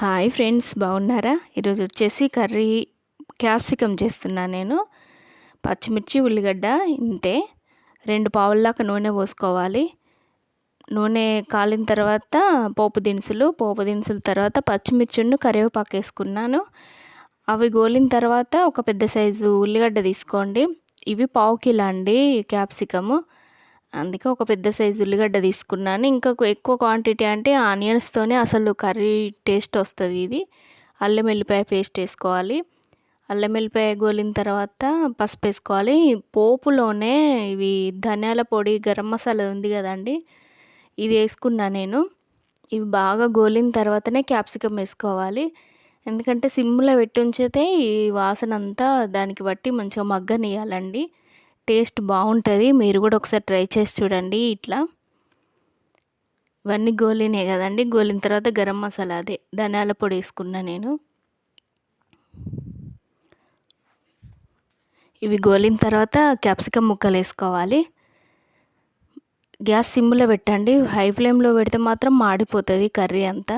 Hi friends బాగున్నారా? ఈరోజు వచ్చేసి కర్రీ క్యాప్సికమ్ చేస్తున్నా నేను. పచ్చిమిర్చి ఉల్లిగడ్డ ఇంతే. రెండు పావుల నూనె పోసుకోవాలి. నూనె కాలిన తర్వాత పోపు దినుసులు పోపు దినుసుల తర్వాత పచ్చిమిర్చిను కరివేపాకు వేసుకున్నాను. అవి గోలిన తర్వాత ఒక పెద్ద సైజు ఉల్లిగడ్డ తీసుకోండి. ఇవి పావు కిలో అండి క్యాప్సికము. అందుకే ఒక పెద్ద సైజు ఉల్లిగడ్డ తీసుకున్నాను. ఇంకా ఎక్కువ క్వాంటిటీ అంటే ఆనియన్స్తోనే అసలు కర్రీ టేస్ట్ వస్తుంది ఇది. అల్లం వెల్లిపాయ పేస్ట్ వేసుకోవాలి. అల్లం వెల్లిపాయ గోలిన తర్వాత పసుపు వేసుకోవాలి. పోపులోనే ఇవి ధనియాల పొడి గరం మసాలా ఉంది కదండి ఇది వేసుకున్నా నేను. ఇవి బాగా గోలిన తర్వాతనే క్యాప్సికమ్ వేసుకోవాలి. ఎందుకంటే సిమ్లో పెట్టి ఉంచితే ఈ వాసన అంతా దానికి బట్టి మంచిగా మగ్గనియాలండి టేస్ట్ బాగుంటుంది. మీరు కూడా ఒకసారి ట్రై చేసి చూడండి ఇట్లా. ఇవన్నీ గోలినే కదండి. గోలిన తర్వాత గరం మసాలా అదే. ధనియాల పొడి వేసుకున్నా నేను. ఇవి గోలిన తర్వాత క్యాప్సికమ్ ముక్కలు వేసుకోవాలి. గ్యాస్ సిమ్లో పెట్టండి. హై ఫ్లేమ్లో పెడితే మాత్రం మాడిపోతుంది కర్రీ అంతా.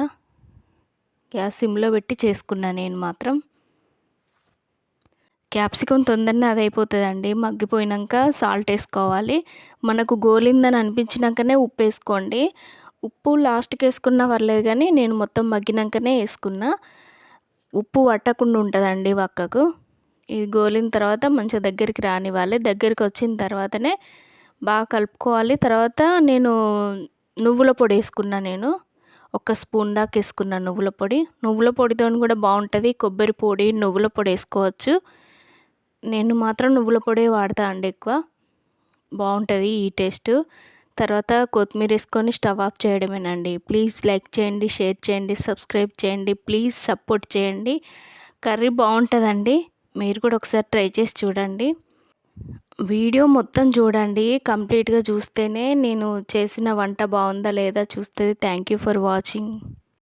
గ్యాస్ సిమ్లో పెట్టి చేసుకున్నా నేను మాత్రం. క్యాప్సికమ్ తొందరనే అది అయిపోతుందండి మగ్గిపోయినాక సాల్ట్ వేసుకోవాలి. మనకు గోలిందని అనిపించినాకనే ఉప్పు వేసుకోండి. ఉప్పు లాస్ట్కి వేసుకున్నా పర్లేదు కానీ నేను మొత్తం మగ్గినాకనే వేసుకున్నా. ఉప్పు పట్టకుండా ఉంటుందండి వక్కకు. ఇది గోలిన తర్వాత మంచిగా దగ్గరికి రానివ్వాలి. దగ్గరికి వచ్చిన తర్వాతనే బాగా కలుపుకోవాలి. తర్వాత నేను నువ్వుల పొడి వేసుకున్నా నేను. ఒక స్పూన్ దాకా వేసుకున్నాను నువ్వుల పొడి. నువ్వుల పొడితో కూడా బాగుంటుంది. కొబ్బరి పొడి నువ్వుల పొడి వేసుకోవచ్చు. నేను మాత్రం నువ్వుల పొడి వాడతా అండి ఎక్కువ. బాగుంటుంది ఈ టేస్ట్. తర్వాత కొత్తిమీర వేసుకొని స్టవ్ ఆఫ్ చేయడమేనండి. ప్లీజ్ లైక్ చేయండి షేర్ చేయండి సబ్స్క్రైబ్ చేయండి ప్లీజ్ సపోర్ట్ చేయండి. కర్రీ బాగుంటుందండి మీరు కూడా ఒకసారి ట్రై చేసి చూడండి. వీడియో మొత్తం చూడండి. కంప్లీట్గా చూస్తేనే నేను చేసిన వంట బాగుందా లేదా చూస్తే థ్యాంక్ యూ ఫర్ వాచింగ్.